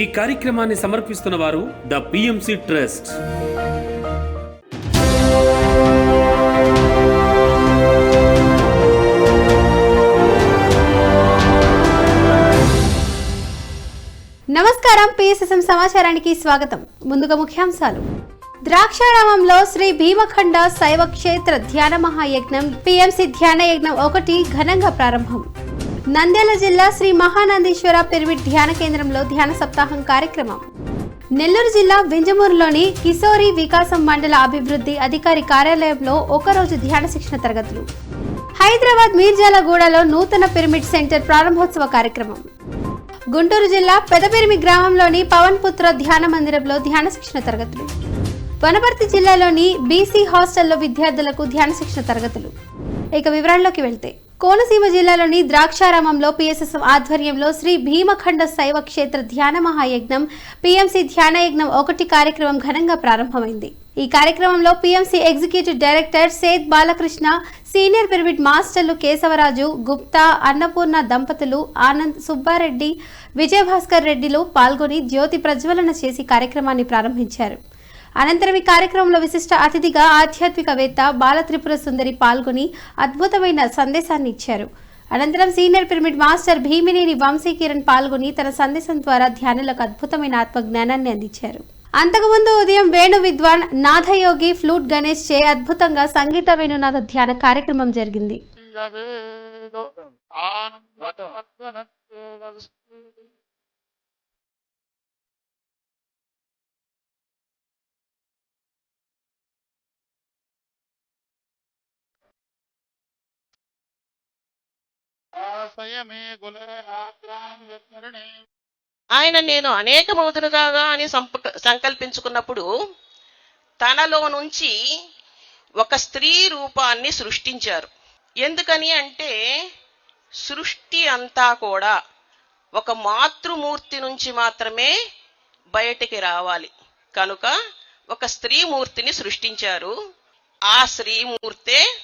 ఈ కార్యక్రమాన్ని సమర్పిస్తున్న వారు ద పిఎంసి ట్రస్ట్ నమస్కారం పిఎస్ఎస్ఎం సమాచారానికి స్వాగతం. ముందుగా ముఖ్యాంశాలు. ద్రాక్షారామంలో శ్రీ భీమఖండ శైవ క్షేత్ర ధ్యాన మహాయజ్ఞం పిఎంసి ధ్యాన యజ్ఞం ఒకటి ఘనంగా ప్రారంభం. నంద్యాల జిల్లా శ్రీ మహానందేశ్వర పిరమిడ్ ధ్యాన కేంద్రంలో ధ్యాన సప్తాహం కార్యక్రమం. నెల్లూరు జిల్లా వింజమూరులోని కిశోరి వికాసం మండల అభివృద్ధి అధికారి కార్యాలయంలో ఒకరోజు ధ్యాన శిక్షణ తరగతులు. హైదరాబాద్ మీర్జాలగూడలో నూతన పిరమిడ్ సెంటర్ ప్రారంభోత్సవ కార్యక్రమం. గుంటూరు జిల్లా పెదపెరిమి గ్రామంలోని పవన్ పుత్ర ధ్యాన మందిరంలో ధ్యాన శిక్షణ తరగతులు. వనపర్తి జిల్లాలోని బీసీ హాస్టల్లో విద్యార్థులకు ధ్యాన శిక్షణ తరగతులు. ఇక వివరాల్లోకి వెళ్తే కోనసీమ జిల్లాలోని ద్రాక్షారామంలో పిఎస్ఎస్ ఆధ్వర్యంలో శ్రీ భీమఖండ శైవ క్షేత్ర ధ్యాన మహాయజ్ఞం పిఎంసి ధ్యాన యజ్ఞం ఒకటి కార్యక్రమం ఘనంగా ప్రారంభమైంది. ఈ కార్యక్రమంలో పిఎంసి ఎగ్జిక్యూటివ్ డైరెక్టర్ సేద్ బాలకృష్ణ సీనియర్ పిరమిడ్ మాస్టర్లు కేశవరాజు గుప్తా అన్నపూర్ణ దంపతులు ఆనంద్ సుబ్బారెడ్డి విజయభాస్కర్ రెడ్డిలు పాల్గొని జ్యోతి ప్రజ్వలన చేసి కార్యక్రమాన్ని ప్రారంభించారు. అనంతరం ఈ కార్యక్రమంలో విశిష్ట అతిథిగా ఆధ్యాత్మికవేత్త బాలత్రిపుర సుందరి పాల్గొని అద్భుతమైన సందేశాన్ని ఇచ్చారు. అనంతరం senior pyramid master Bhimineni Vamsi Kiran పాల్గొని తన సందేశం ద్వారా ధ్యానులకు అద్భుతమైన ఆత్మజ్ఞానాన్ని అందించారు. అంతకుముందు ఉదయం వేణు విద్వాన్ నాథయోగి ఫ్లూట్ గణేష్ చే అద్భుతంగా సంగీత వేణునాథ ధ్యాన కార్యక్రమం జరిగింది. ఆయన నేను అనేకమవుతునుగా అని సంప- సంకల్పించుకున్నప్పుడు తనలో నుంచి ఒక స్త్రీ రూపాన్ని సృష్టించారు. ఎందుకని అంటే సృష్టి అంతా కూడా ఒక మాతృమూర్తి నుంచి మాత్రమే బయటికి రావాలి. కనుక ఒక స్త్రీమూర్తిని సృష్టించారు. ఆ స్త్రీమూర్తే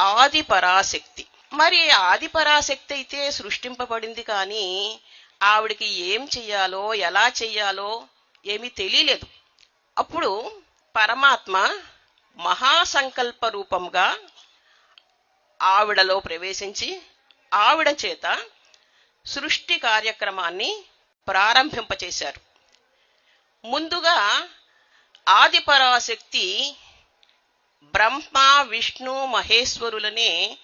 ఆది పరాశక్తి. మరి ఆదిపరాశక్తి అయితే సృష్టింపబడింది కానీ ఆవిడికి ఏం చెయ్యాలో ఎలా చెయ్యాలో ఏమీ తెలియలేదు. అప్పుడు పరమాత్మ మహాసంకల్ప రూపంగా ఆవిడలో ప్రవేశించి ఆవిడ చేత సృష్టి కార్యక్రమాన్ని ప్రారంభింపచేశారు. ముందుగా ఆదిపరాశక్తి బ్రహ్మ విష్ణు మహేశ్వరులనే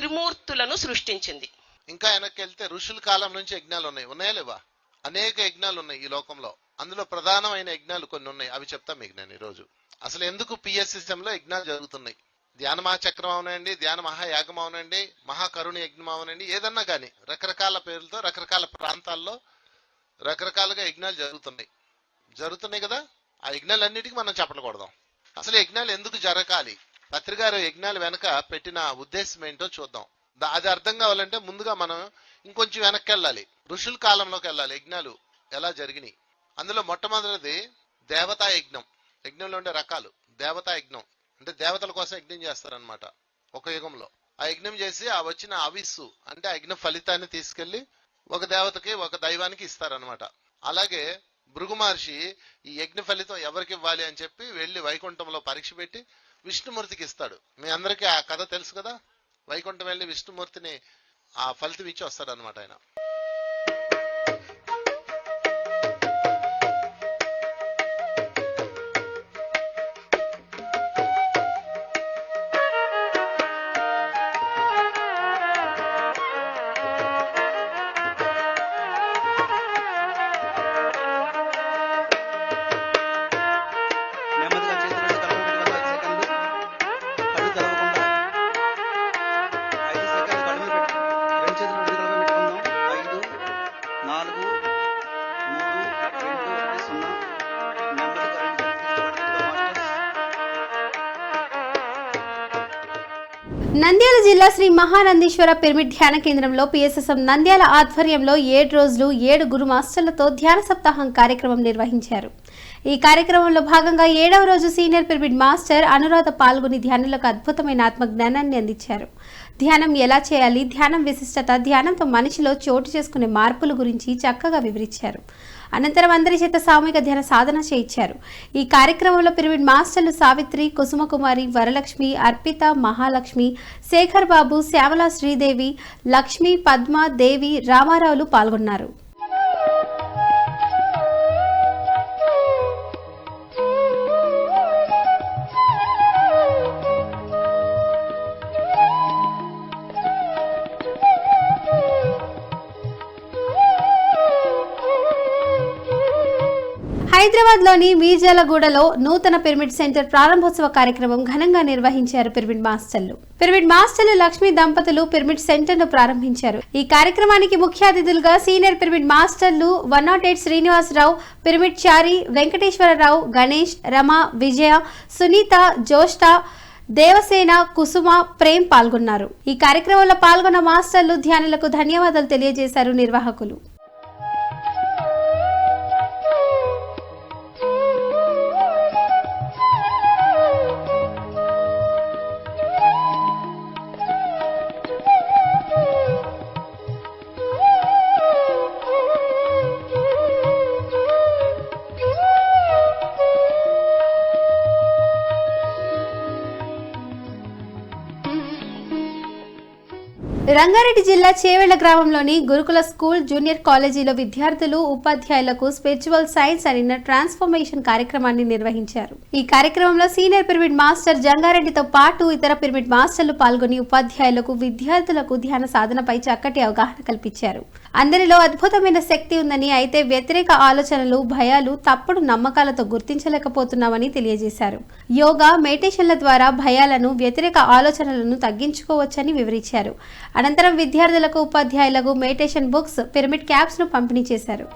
త్రిమూర్తులను సృష్టించింది. ఇంకా వెనక్కి వెళ్తే ఋషుల కాలం నుంచి యజ్ఞాలు ఉన్నాయి. ఉన్నాయా లేవా? అనేక యజ్ఞాలు ఉన్నాయి ఈ లోకంలో. అందులో ప్రధానమైన యజ్ఞాలు కొన్ని ఉన్నాయి. అవి చెప్తా మీకు నేను ఈరోజు. అసలు ఎందుకు పిఎస్ సిస్టమ్లో యజ్ఞాలు జరుగుతున్నాయి? ధ్యాన మహాచక్రం అవునండి ధ్యాన మహాయాగం అవునండి మహాకరుణ యజ్ఞం అవునండి ఏదన్నా కానీ రకరకాల పేర్లతో రకరకాల ప్రాంతాల్లో రకరకాలుగా యజ్ఞాలు జరుగుతున్నాయి. జరుగుతున్నాయి కదా? ఆ యజ్ఞాలన్నిటికీ మనం చెప్పలు కొడదాం అసలు యజ్ఞాలు ఎందుకు జరగాలి? పత్రికారు యజ్ఞాలు వెనక పెట్టిన ఉద్దేశం ఏంటో చూద్దాం. దా- అది అర్థం కావాలంటే ముందుగా మనం ఇంకొంచెం వెనక్కి వెళ్ళాలి ఋషుల కాలంలోకి వెళ్ళాలి. యజ్ఞాలు ఎలా జరిగినాయి? అందులో మొట్టమొదటిది దేవతా యజ్ఞం. యజ్ఞంలో ఉండే రకాలు. దేవతా యజ్ఞం. అంటే దేవతల కోసం యజ్ఞం చేస్తారనమాట ఒక యుగంలో. ఆ యజ్ఞం చేసి ఆ వచ్చిన అవిస్సు అంటే ఆ యజ్ఞ ఫలితాన్ని తీసుకెళ్ళి ఒక దేవతకి ఒక దైవానికి ఇస్తారనమాట అలాగే భృగు మహర్షి ఈ యజ్ఞ ఫలితం ఎవరికి ఇవ్వాలి అని చెప్పి వెళ్ళి వైకుంఠంలో పరీక్ష పెట్టి విష్ణుమూర్తికి ఇస్తాడు. మీ అందరికీ ఆ కథ తెలుసు కదా? వైకుంఠం వెళ్ళి విష్ణుమూర్తిని ఆ ఫలితం ఇచ్చి వస్తాడు అనమాట ఆయన. జిల్లా శ్రీ మహానందీశ్వర పిరమిడ్ ధ్యాన కేంద్రంలో పిఎస్ఎస్ఎం నంద్యాల ఆధ్వర్యంలో ఏడు రోజులు ఏడు గురు మాస్టర్లతో ధ్యాన సప్తాహం కార్యక్రమం నిర్వహించారు. ఈ కార్యక్రమంలో భాగంగా ఏడవ రోజు సీనియర్ పిరమిడ్ మాస్టర్ అనురాధ పాల్గొని ధ్యానులకు అద్భుతమైన ఆత్మజ్ఞానాన్ని అందించారు. ధ్యానం ఎలా చేయాలి? ధ్యానం విశిష్టత ధ్యానంతో మనిషిలో చోటు చేసుకునే మార్పుల గురించి చక్కగా వివరించారు. అనంతరం అందరి చేత సామూహిక ధ్యాన సాధన చేయించారు. ఈ కార్యక్రమంలో పిరమిడ్ మాస్టర్లు సావిత్రి కుసుమకుమారి వరలక్ష్మి అర్పిత మహాలక్ష్మి శేఖర్ బాబు శ్యామల శ్రీదేవి లక్ష్మి పద్మ దేవి రామారావులు పాల్గొన్నారు. హైదరాబాద్లోని మీర్జాలగూడలో నూతన పిరమిడ్ సెంటర్ ప్రారంభోత్సవ కార్యక్రమం ఘనంగా నిర్వహించారు పిరమిడ్ మాస్టర్లు. పిరమిడ్ మాస్టర్లు లక్ష్మీ దంపతులు పిరమిడ్ సెంటర్ను ప్రారంభించారు. ఈ కార్యక్రమానికి ముఖ్య అతిథులుగా సీనియర్ పిరమిడ్ మాస్టర్లు one nought eight Srinivasarao pyramid Chari Venkateswararao Ganesh Rama Vijaya Sunitha జోష్ట Devasena Kusuma Prem పాల్గొన్నారు. ఈ కార్యక్రమంలో పాల్గొన్న మాస్టర్లు ధ్యానులకు ధన్యవాదాలు తెలియజేశారు నిర్వాహకులు. రంగారెడ్డి జిల్లా చేవెళ్ళ గ్రామంలోని గురుకుల స్కూల్ జూనియర్ కాలేజీలో విద్యార్థులు ఉపాధ్యాయులకు స్పిరిచువల్ సైన్స్ అండ్ ట్రాన్స్ఫర్మేషన్ కార్యక్రమాన్ని నిర్వహించారు. ఈ కార్యక్రమంలో సీనియర్ పిరమిడ్ మాస్టర్ జంగారెడ్డితో పాటు ఇతర పిరమిడ్ మాస్టర్లు పాల్గొని ఉపాధ్యాయులకు విద్యార్థులకు ధ్యాన సాధనపై చక్కటి అవగాహన కల్పించారు. అందరిలో అద్భుతమైన శక్తి ఉందని అయితే వ్యతిరేక ఆలోచనలు భయాలు తప్పుడు నమ్మకాలతో గుర్తించలేకపోతున్నామని తెలియజేశారు. యోగా మెడిటేషన్ల ద్వారా భయాలను వ్యతిరేక ఆలోచనలను తగ్గించుకోవచ్చని వివరించారు. అనంతరం విద్యార్థులకు ఉపాధ్యాయులకు మెడిటేషన్ బుక్స్ పిరమిడ్ క్యాప్స్ను పంపిణీ చేశారు.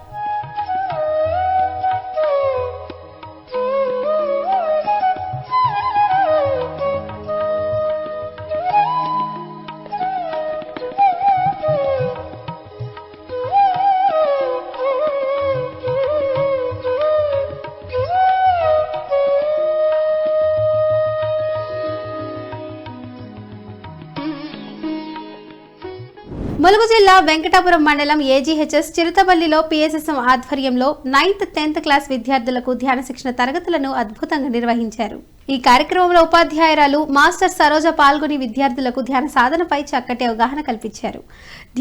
జిల్లా వెంకటాపురం మండలం ఏజీహెచ్ఎస్ చిరుతపల్లిలో పిఎస్ఎస్ఎం ఆధ్వర్యంలో నైన్త్ టెన్త్ క్లాస్ విద్యార్థులకు ధ్యాన శిక్షణ తరగతులను అద్భుతంగా నిర్వహించారు. ఈ కార్యక్రమంలో ఉపాధ్యాయురాలు మాస్టర్ సరోజ పాల్గొని విద్యార్థులకు ధ్యాన సాధనపై చక్కటి అవగాహన కల్పించారు.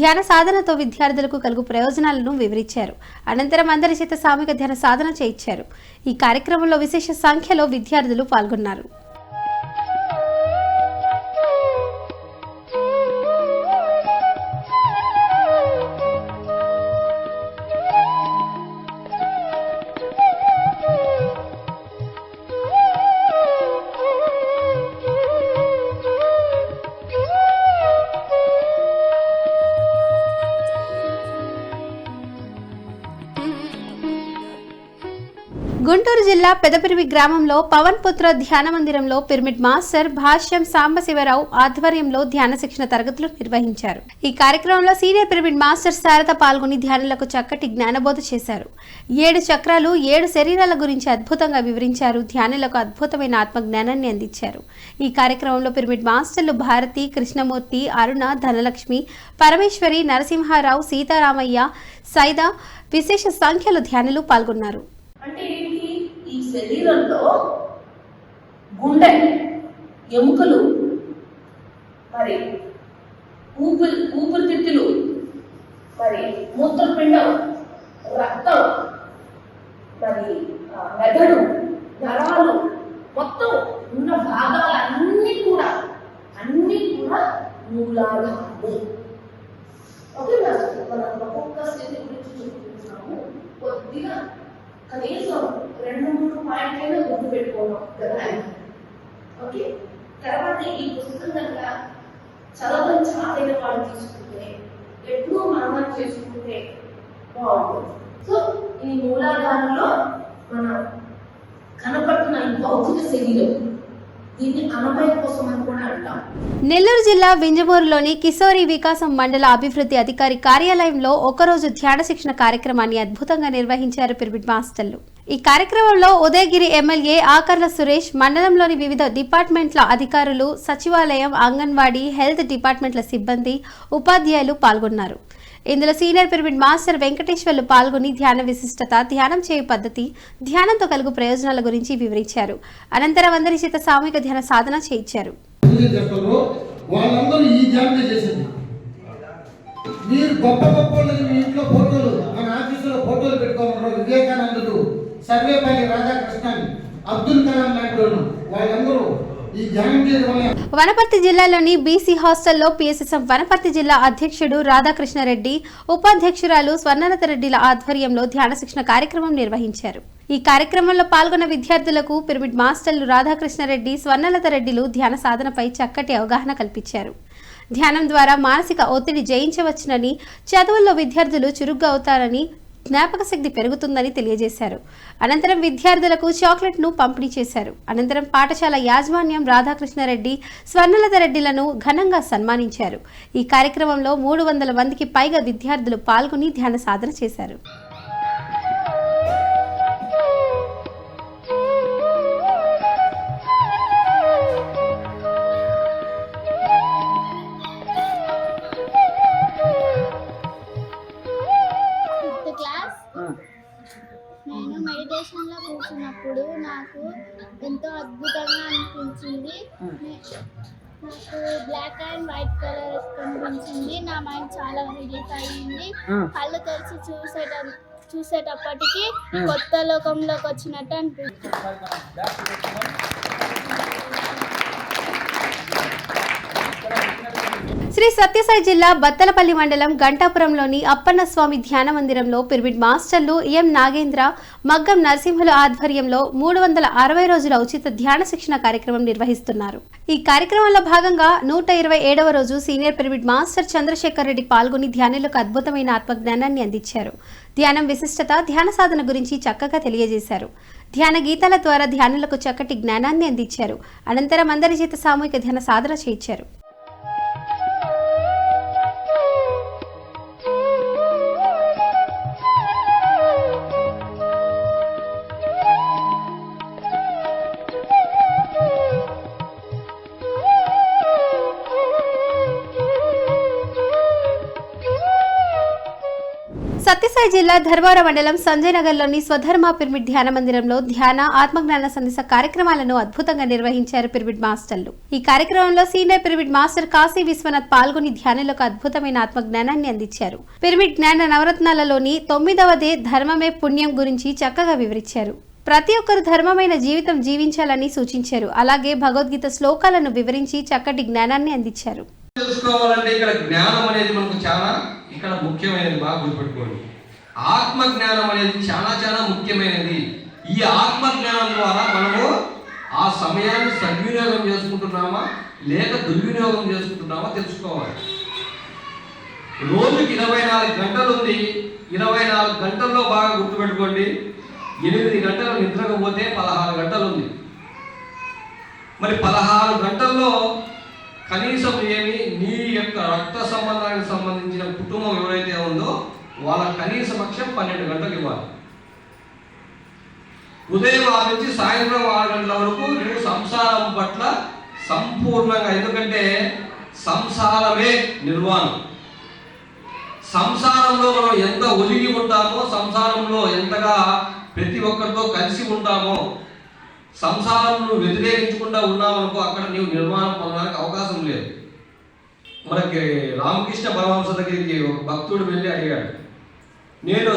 ధ్యాన సాధనతో విద్యార్థులకు కలుగు ప్రయోజనాలను వివరించారు. అనంతరం అందరి చేత సామూహిక ధ్యాన సాధన చేయించారు. ఈ కార్యక్రమంలో విశేష సంఖ్యలో విద్యార్థులు పాల్గొన్నారు. పెదపిరివి గ్రామంలో పవన్ పుత్ర ధ్యాన మందిరంలో పిరమిడ్ మాస్టర్ భాష్యం సాంబశివరావు ఆధ్వర్యంలో ధ్యాన శిక్షణ తరగతులు నిర్వహించారు. ఈ కార్యక్రమంలో సీనియర్ పిరమిడ్ మాస్టర్ శారద పాల్గొని ధ్యానులకు చక్కటి జ్ఞానబోధ చేశారు. ఏడు చక్రాలు ఏడు శరీరాల గురించి అద్భుతంగా వివరించారు. ధ్యానులకు అద్భుతమైన ఆత్మ జ్ఞానాన్ని అందించారు. ఈ కార్యక్రమంలో పిరమిడ్ మాస్టర్లు భారతి కృష్ణమూర్తి అరుణ ధనలక్ష్మి పరమేశ్వరి నరసింహారావు సీతారామయ్య సైదా విశేష సంఖ్యలో ధ్యానులు పాల్గొన్నారు. అంటే ఏంటి ఈ శరీరంలో గుండె ఎముకలు మరి ఊపిరి ఊపిరితిత్తులు మరి మూత్రపిండం రక్తం మరి ఆ, మెదడు నరాలు నెల్లూరు జిల్లా వింజమూరులోని కిశోరి వికాసం మండల అభివృద్ధి అధికారి కార్యాలయంలో ఒకరోజు ధ్యాన శిక్షణ కార్యక్రమాన్ని అద్భుతంగా నిర్వహించారు పిరమిడ్ మాస్టర్లు. ఈ కార్యక్రమంలో ఉదయగిరి ఎమ్మెల్యే ఆకర్ల సురేష్ మండలంలోని వివిధ డిపార్ట్మెంట్ల అధికారులు సచివాలయం అంగన్వాడీ హెల్త్ డిపార్ట్మెంట్ల సిబ్బంది ఉపాధ్యాయులు పాల్గొన్నారు. ఇందులో సీనియర్ పిరమిడ్ మాస్టర్ వెంకటేశ్వర్లు పాల్గొని ధ్యాన విశిష్టత ధ్యానం చేయు పద్ధతి ధ్యానంతో కలుగు ప్రయోజనాల గురించి వివరించారు. అనంతరం అందరి చేత సామూహిక ధ్యాన సాధన చేయించారు. పూజలు చేస్తారో వాళ్ళందరూ ఈ ధ్యానం చేసింది. మీరు గొప్ప గొప్ప వాళ్ళని మీ ఇంట్లో ఫోటోలు మన ఆఫీసులో ఫోటోలు పెట్టుకోమన్నారు. వివేకానందుడు సర్వేపల్లి రాధాకృష్ణన్ అబ్దుల్ కలాం లాంటి వాళ్ళు వాళ్ళందరూ వనపర్తి జిల్లాలోని బీసీ హాస్టల్లో పిఎస్ఎస్ఎం వనపర్తి జిల్లా అధ్యక్షుడు రాధాకృష్ణారెడ్డి ఉపాధ్యక్షురాలు స్వర్ణలత రెడ్డిల ఆధ్వర్యంలో ధ్యాన శిక్షణ కార్యక్రమం నిర్వహించారు. ఈ కార్యక్రమంలో పాల్గొన్న విద్యార్థులకు పిరమిడ్ మాస్టర్లు రాధాకృష్ణారెడ్డి స్వర్ణలత రెడ్డిలు ధ్యాన సాధనపై చక్కటి అవగాహన కల్పించారు. ధ్యానం ద్వారా మానసిక ఒత్తిడి జయించవచ్చునని చదువుల్లో విద్యార్థులు చురుగ్గా అవుతారని జ్ఞాపక శక్తి పెరుగుతుందని తెలియజేశారు. అనంతరం విద్యార్థులకు చాక్లెట్ను పంపిణీ చేశారు. అనంతరం పాఠశాల యాజమాన్యం రాధాకృష్ణారెడ్డి స్వర్ణలత రెడ్డిలను ఘనంగా సన్మానించారు. ఈ కార్యక్రమంలో మూడు వందల మందికి పైగా విద్యార్థులు పాల్గొని ధ్యాన సాధన చేశారు. బ్లాక్ అండ్ వైట్ కలర్ కనిపించింది. నా మైండ్ చాలా రిలీఫ్ అయ్యింది. కళ్ళు తెరిచి చూసేట చూసేటప్పటికి కొత్త లోకంలోకి వచ్చినట్టు అనిపించింది శ్రీ సత్యసాయి జిల్లా బత్తలపల్లి మండలం గంటాపురంలోని అప్పన్నస్వామి ధ్యాన మందిరంలో పిరమిడ్ మాస్టర్లు ఎం నాగేంద్ర మగ్గం నరసింహుల ఆధ్వర్యంలో మూడు వందల అరవై రోజుల ఉచిత ధ్యాన శిక్షణ కార్యక్రమం నిర్వహిస్తున్నారు. ఈ కార్యక్రమంలో భాగంగా నూట ఇరవై ఏడవ రోజు senior pyramid master Chandrasekhar Reddy పాల్గొని ధ్యానులకు అద్భుతమైన ఆత్మజ్ఞానాన్ని అందించారు. ధ్యానం విశిష్టత ధ్యాన సాధన గురించి చక్కగా తెలియజేశారు. ధ్యాన గీతాల ద్వారా ధ్యానులకు చక్కటి జ్ఞానాన్ని అందించారు. అనంతరం అందరి చేత సామూహిక ధ్యాన సాధన చేయించారు. సత్యసాయి జిల్లా ధర్వార మండలం సంజయ్ నగర్లోని స్వధర్మ పిరమిడ్ ధ్యాన మందిరంలో ధ్యాన ఆత్మజ్ఞాన సందేశ కార్యక్రమాలను అద్భుతంగా నిర్వహించారు పిరమిడ్ మాస్టర్లు. ఈ కార్యక్రమంలో senior pyramid master Kasi Viswanath పాల్గొని ధ్యానులకు అద్భుతమైన ఆత్మజ్ఞానాన్ని అందించారు. పిరమిడ్ జ్ఞాన నవరత్నాలలోని తొమ్మిదవదే ధర్మమే పుణ్యం గురించి చక్కగా వివరించారు. ప్రతి ఒక్కరు ధర్మమైన జీవితం జీవించాలని సూచించారు. అలాగే భగవద్గీత శ్లోకాలను వివరించి చక్కటి జ్ఞానాన్ని అందించారు. తెలుసుకోవాలంటే ఇక్కడ జ్ఞానం అనేది మనకు చాలా ఇక్కడ ముఖ్యమైనది బాగా గుర్తుపెట్టుకోండి. ఆత్మ జ్ఞానం అనేది చాలా చాలా ముఖ్యమైనది. ఈ ఆత్మ జ్ఞానం ద్వారా మనము ఆ సమయాన్ని సద్వినియోగం చేసుకుంటున్నామా? లేక దుర్వినియోగం చేసుకుంటున్నామా? తెలుసుకోవాలి. రోజుకి ఇరవై నాలుగు గంటలు ఉంది ఇరవై నాలుగు గంటల్లో బాగా గుర్తుపెట్టుకోండి. ఎనిమిది గంటలు నిద్రకపోతే పదహారు గంటలు ఉంది మరి పదహారు గంటల్లో కనీసం ఏమి? నీ యొక్క రక్త సంబంధానికి సంబంధించిన కుటుంబం ఎవరైతే వాళ్ళ కనీస పక్షం పన్నెండు గంటలు ఇవ్వాలి. ఉదయం ఆరు నుంచి సాయంత్రం ఆరు గంటల వరకు నువ్వు సంసారం పట్ల సంపూర్ణంగా ఎందుకంటే సంసారమే నిర్వాణం. సంసారంలో మనం ఎంత ఒలిగి ఉంటామో సంసారంలో ఎంతగా ప్రతి ఒక్కరితో కలిసి ఉంటామో సంసారం నువ్వు వ్యతిరేకించకుండా ఉన్నావనుకో అక్కడ నీవు నిర్మాణం పొందడానికి అవకాశం లేదు. మనకి రామకృష్ణ పరమహంస దగ్గరికి ఒక భక్తుడు వెళ్ళి అడిగాడు నేను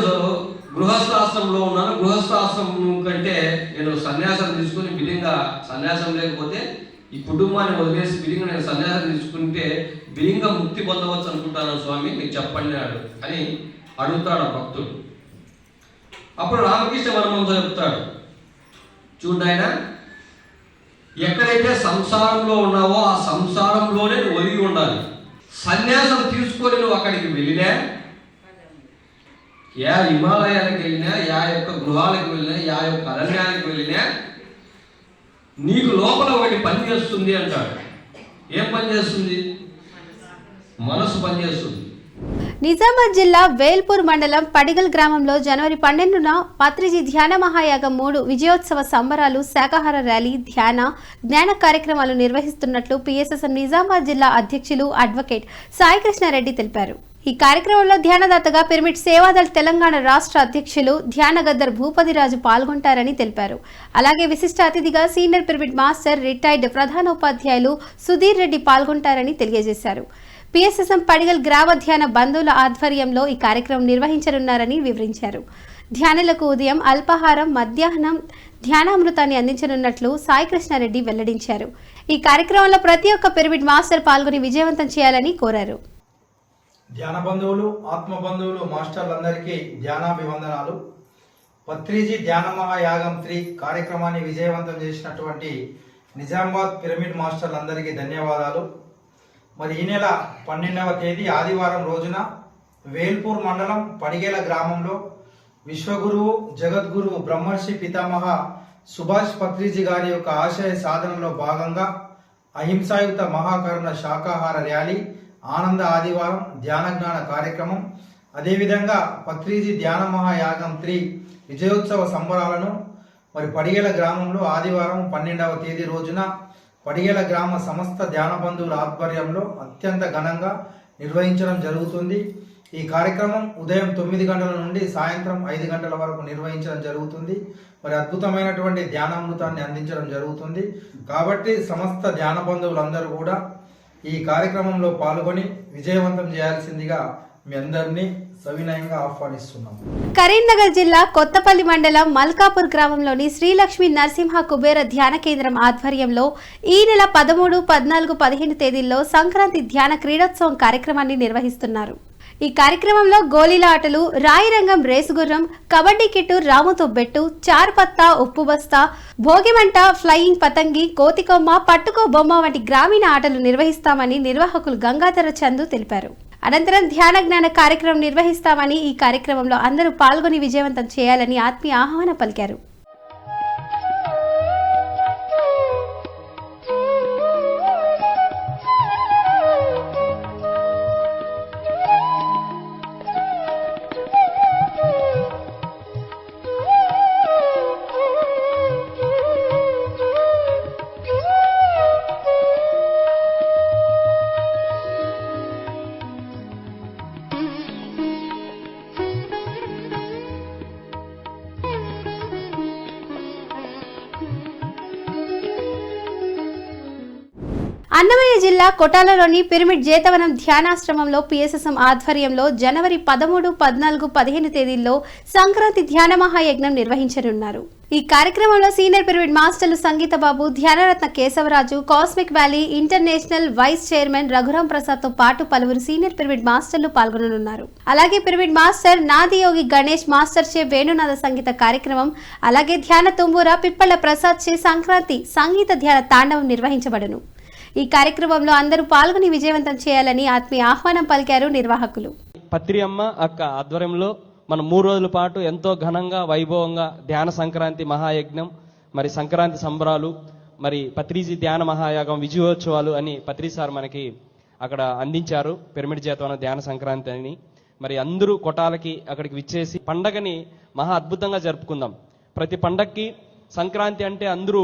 గృహస్థాశ్రమంలో ఉన్నాను. గృహస్థాశ్రమం కంటే నేను సన్యాసం తీసుకుని బిలింగా సన్యాసం లేకపోతే ఈ కుటుంబాన్ని వదిలేసి బిలింగ నేను సన్యాసం తీసుకుంటే బిలింగ ముక్తి పొందవచ్చు అనుకుంటాను స్వామి మీకు చెప్పండి అన్నాడు అని అడుగుతాడు ఆ భక్తుడు. అప్పుడు రామకృష్ణ పరమహంస చెప్తాడు. చూడాయన ఆయన ఎక్కడైతే సంసారంలో ఉన్నావో ఆ సంసారంలోనే నువ్వు ఒదిగి ఉండాలి. సన్యాసం తీసుకొని నువ్వు అక్కడికి వెళ్ళినా యా హిమాలయాలకు వెళ్ళినా యా యొక్క గృహాలకు వెళ్ళినా యా యొక్క అరణ్యానికి వెళ్ళినా నీకు లోపల ఒకటి పని చేస్తుంది అంటాడు. ఏం పని చేస్తుంది? మనసు పని చేస్తుంది. నిజామాబాద్ జిల్లా వేల్పూర్ మండలం పడిగల్ గ్రామంలో జనవరి పన్నెండున పత్రిజీ ధ్యాన మహాయాగం మూడు విజయోత్సవ సంబరాలు శాకాహార ర్యాలీ ధ్యాన జ్ఞాన కార్యక్రమాలు నిర్వహిస్తున్నట్లు పిఎస్ఎస్ఎం నిజామాబాద్ జిల్లా అధ్యక్షులు అడ్వకేట్ సాయికృష్ణారెడ్డి తెలిపారు. ఈ కార్యక్రమంలో ధ్యానదాతగా పిరమిడ్ సేవాదళ తెలంగాణ రాష్ట్ర అధ్యక్షులు ధ్యానగద్దర్ భూపతిరాజు పాల్గొంటారని తెలిపారు. అలాగే విశిష్ట అతిథిగా సీనియర్ పిరమిడ్ మాస్టర్ రిటైర్డ్ ప్రధానోపాధ్యాయులు సుధీర్ రెడ్డి పాల్గొంటారని తెలియజేశారు. పిఎస్ఎస్ఎం పడిగల్ గ్రామ ధ్యాన బంధువుల ఆధ్వర్యంలో ఈ కార్యక్రమం నిర్వహించనున్నారని వివరించారు. ధ్యానులకు ఉదయం అల్పాహారం మధ్యాహ్నం ధ్యానామృతాన్ని అందించనున్నట్లు సాయికృష్ణారెడ్డి వెల్లడించారు. ఈ కార్యక్రమంలో ప్రతి ఒక్క పిరమిడ్ మాస్టర్ పాల్గొని విజయవంతం చేయాలని కోరారు. ధ్యాన బంధువులు ఆత్మ బంధువులు మాస్టర్లందరికీ ధ్యానాభివందనాలు. పత్రిజీ ధ్యాన మహాయాగం త్రీ కార్యక్రమాన్ని విజయవంతం చేసినటువంటి నిజామాబాద్ పిరమిడ్ మాస్టర్లందరికీ ధన్యవాదాలు. మరి ఈ నెల పన్నెండవ తేదీ ఆదివారం రోజున వేల్పూర్ మండలం పడిగేల గ్రామంలో విశ్వగురువు జగద్గురువు బ్రహ్మర్షి పితామహ సుభాష్ పత్రిజీ గారి యొక్క ఆశయ సాధనలో భాగంగా అహింసాయుత మహాకరుణ శాకాహార ర్యాలీ ఆనంద ఆదివారం ధ్యాన జ్ఞాన కార్యక్రమం. అదేవిధంగా పత్రీజీ ధ్యాన మహాయాగం త్రీ విజయోత్సవ సంబరాలను మరి పడిగేల గ్రామంలో ఆదివారం పన్నెండవ తేదీ రోజున పడిగేల గ్రామ సమస్త ధ్యాన బంధువుల ఆధ్వర్యంలో అత్యంత ఘనంగా నిర్వహించడం జరుగుతుంది. ఈ కార్యక్రమం ఉదయం తొమ్మిది గంటల నుండి సాయంత్రం ఐదు గంటల వరకు నిర్వహించడం జరుగుతుంది. మరి అద్భుతమైనటువంటి ధ్యానామృతాన్ని అందించడం జరుగుతుంది. కాబట్టి సమస్త ధ్యాన బంధువులందరూ కూడా ఈ కార్యక్రమంలో పాల్గొని విజయవంతం చేయాల్సిందిగా మీ అందరినీ సవినయంగా ఆహ్వానిస్తున్నాము కరీంనగర్ జిల్లా కొత్తపల్లి మండలం మల్కాపూర్ గ్రామంలోని శ్రీలక్ష్మి నరసింహ కుబేర ధ్యాన కేంద్రం ఆధ్వర్యంలో ఈ నెల పదమూడు పద్నాలుగు పదిహేను తేదీల్లో సంక్రాంతి ధ్యాన క్రీడోత్సవం కార్యక్రమాన్ని నిర్వహిస్తున్నారు. ఈ కార్యక్రమంలో గోళీల ఆటలు రాయిరంగం రేసుగుర్రం కబడ్డీ కిట్టు రాముతో బెట్టు చార్పత్తా ఉప్పు బస్తా భోగిమంట ఫ్లయింగ్ పతంగి కోతికొమ్మ పట్టుకో బొమ్మ వంటి గ్రామీణ ఆటలు నిర్వహిస్తామని నిర్వాహకులు గంగాధర చందు తెలిపారు. అనంతరం ధ్యాన జ్ఞాన కార్యక్రమం నిర్వహిస్తామని ఈ కార్యక్రమంలో అందరూ పాల్గొని విజయవంతం చేయాలని ఆత్మీయ ఆహ్వానం పలికారు. అన్నమయ్య జిల్లా కొటాలలోని పిరమిడ్ జేతవనం ధ్యానాశ్రమంలో పిఎస్ఎస్ఎం ఆధ్వర్యంలో జనవరి పదమూడు పద్నాలుగు పదిహేను తేదీల్లో సంక్రాంతి ధ్యాన మహాయజ్ఞం నిర్వహించనున్నారు. ఈ కార్యక్రమంలో సీనియర్ పిరమిడ్ మాస్టర్లు Sangeetha Babu Dhyanaratna Kesavaraju cosmic valley international vice chairman Raghuram ప్రసాద్తో పాటు పలువురు సీనియర్ పిరమిడ్ మాస్టర్లు పాల్గొననున్నారు. అలాగే పిరమిడ్ మాస్టర్ నాదియోగి గణేష్ మాస్టర్ చే వేణునాథ సంగీత కార్యక్రమం అలాగే ధ్యాన తుంబూర పిప్పల ప్రసాద్ చే సంక్రాంతి సంగీత ధ్యాన తాండవం నిర్వహించబడును. ఈ కార్యక్రమంలో అందరూ పాల్గొని విజయవంతం చేయాలని ఆత్మీయ ఆహ్వానం పలికారు నిర్వాహకులు. పత్రి అమ్మ అక్క ఆధ్వర్యంలో మనం మూడు రోజుల పాటు ఎంతో ఘనంగా వైభవంగా ధ్యాన సంక్రాంతి మహాయజ్ఞం మరి సంక్రాంతి సంబరాలు మరి పత్రిజీ ధ్యాన మహాయాగం విజయోత్సవాలు అని పత్రి సార్ మనకి అక్కడ అందించారు. పిరమిడ్ చేతవన ధ్యాన సంక్రాంతి అని. మరి అందరూ కొటాలకి అక్కడికి విచ్చేసి పండగని మహా అద్భుతంగా జరుపుకుందాం. ప్రతి పండక్కి సంక్రాంతి అంటే అందరూ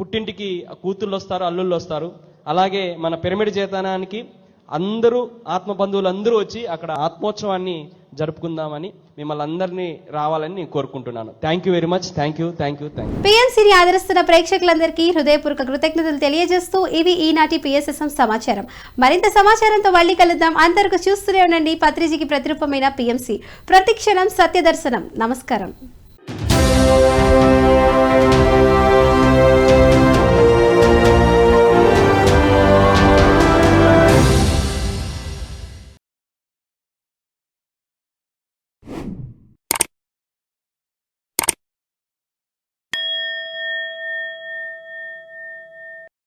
పుట్టింటికి కూతుళ్ళు వస్తారు అల్లుళ్ళు వస్తారు. అలాగే మన పిరమిడ్ చేతనానికి అందరూ ఆత్మ బంధువులు అందరూ వచ్చి అక్కడ ఆత్మోత్సవాన్ని జరుపుకుందామని మిమ్మల్ని అందరినీ రావాలని నేను కోరుకుంటున్నాను. Thank you very much thank you thank you thank you ఆదరిస్తున్న ప్రేక్షకులందరికీ హృదయపూర్వక కృతజ్ఞతలు తెలియజేస్తూ ఇవి ఈనాటి పిఎస్ఎస్ఎం సమాచారం. మరింత సమాచారంతో మళ్ళీ కలుద్దాం. అందరికీ చూస్తూనే ఉండండి. పత్రిజీకి ప్రతిరూపమైన పిఎంసి ప్రతిక్షణం సత్యదర్శనం. నమస్కారం.